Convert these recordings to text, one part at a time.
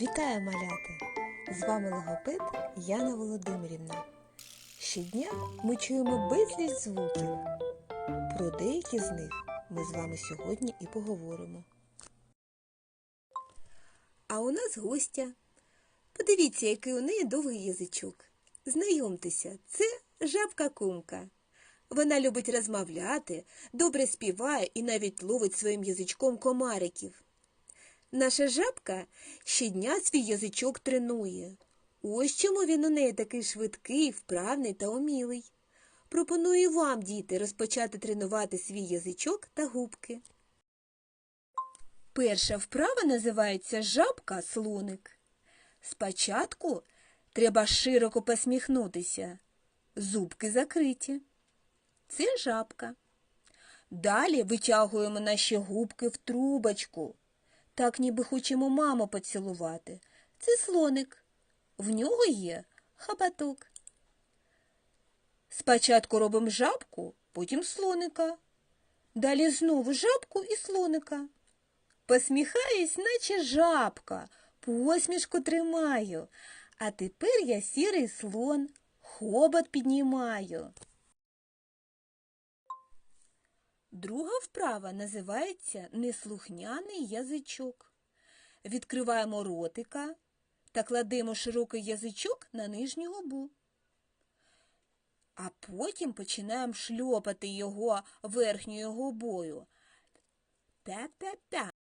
Вітаю, малята! З вами логопед Яна Володимирівна. Щодня ми чуємо безліч звуків. Про деякі з них ми з вами сьогодні і поговоримо. А у нас гостя. Подивіться, який у неї довгий язичок. Знайомтеся, це жабка кумка. Вона любить розмовляти, добре співає і навіть ловить своїм язичком комариків. Наша жабка щодня свій язичок тренує. Ось чому він у неї такий швидкий, вправний та умілий. Пропоную вам, діти, розпочати тренувати свій язичок та губки. Перша вправа називається жабка слоник. Спочатку треба широко посміхнутися. Зубки закриті. Це жабка. Далі витягуємо наші губки в трубочку. Так ніби хочемо маму поцілувати. Це слоник. В нього є хабаток. Спочатку робимо жабку, потім слоника. Далі знову жабку і слоника. Посміхаюсь, наче жабка, посмішку тримаю. А тепер я сірий слон, хобот піднімаю. Друга вправа називається неслухняний язичок. Відкриваємо ротика та кладемо широкий язичок на нижню губу. А потім починаємо шльопати його верхньою губою. Пя-пя-пя.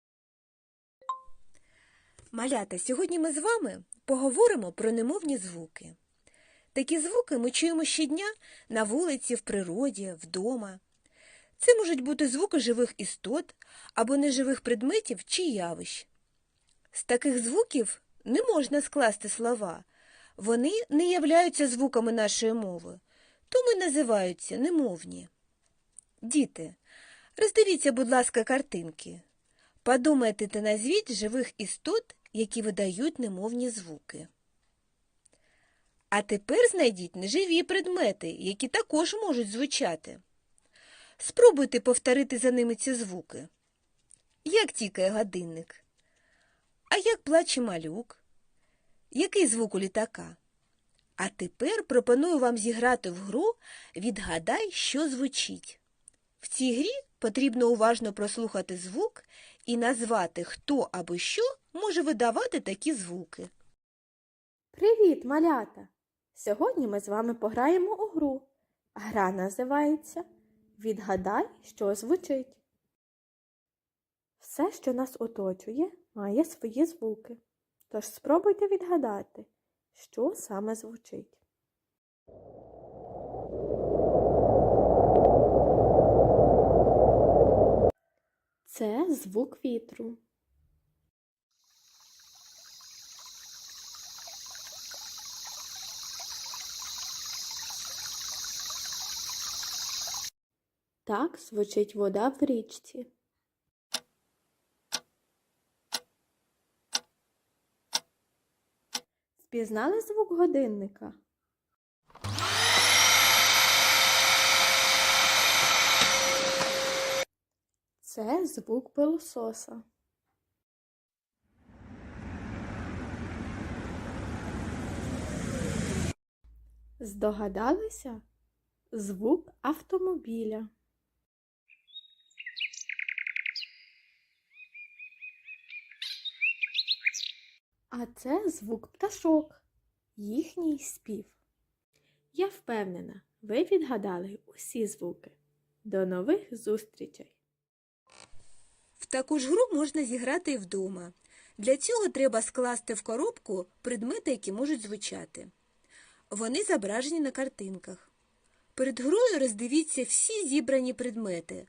Малята, сьогодні ми з вами поговоримо про немовні звуки. Такі звуки ми чуємо щодня на вулиці, в природі, вдома. Це можуть бути звуки живих істот або неживих предметів чи явищ. З таких звуків не можна скласти слова. Вони не являються звуками нашої мови, тому й називаються немовні. Діти, роздивіться, будь ласка, картинки. Подумайте та назвіть живих істот, які видають немовні звуки. А тепер знайдіть неживі предмети, які також можуть звучати. Спробуйте повторити за ними ці звуки. Як тікає годинник? А як плаче малюк? Який звук у літака? А тепер пропоную вам зіграти в гру Відгадай, що звучить. В цій грі потрібно уважно прослухати звук і назвати, хто або що може видавати такі звуки. Привіт, малята! Сьогодні ми з вами пограємо у гру. Гра називається Відгадай, що звучить. Все, що нас оточує, має свої звуки. Тож спробуйте відгадати, що саме звучить. Це звук вітру. Так звучить вода в річці. Впізнали звук годинника? Це звук пилососа. Здогадалися? Звук автомобіля. А це звук пташок, їхній спів. Я впевнена, ви відгадали усі звуки. До нових зустрічей! В таку ж гру можна зіграти і вдома. Для цього треба скласти в коробку предмети, які можуть звучати. Вони зображені на картинках. Перед грою роздивіться всі зібрані предмети.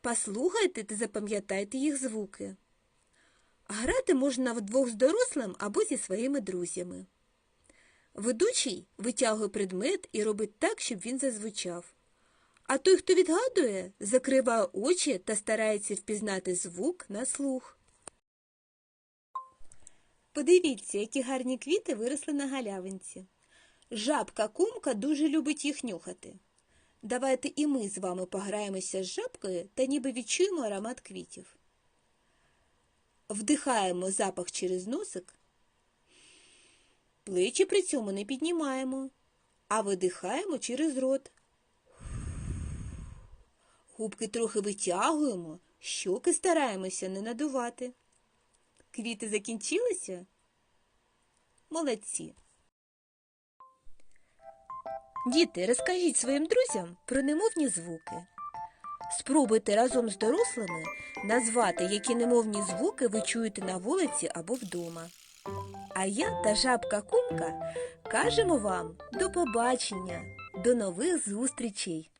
Послухайте та запам'ятайте їх звуки. Грати можна вдвох з дорослим або зі своїми друзями. Ведучий витягує предмет і робить так, щоб він зазвучав. А той, хто відгадує, закриває очі та старається впізнати звук на слух. Подивіться, які гарні квіти виросли на галявинці. Жабка кумка дуже любить їх нюхати. Давайте і ми з вами пограємося з жабкою та ніби відчуємо аромат квітів. Вдихаємо запах через носик, Плечі при цьому не піднімаємо, а видихаємо через рот. Губки трохи витягуємо, щоки стараємося не надувати. Квіти закінчилися? Молодці. Діти, розкажіть своїм друзям про немовні звуки. Спробуйте разом з дорослими назвати, які немовні звуки ви чуєте на вулиці або вдома. А я та жабка Кумка кажемо вам до побачення, до нових зустрічей!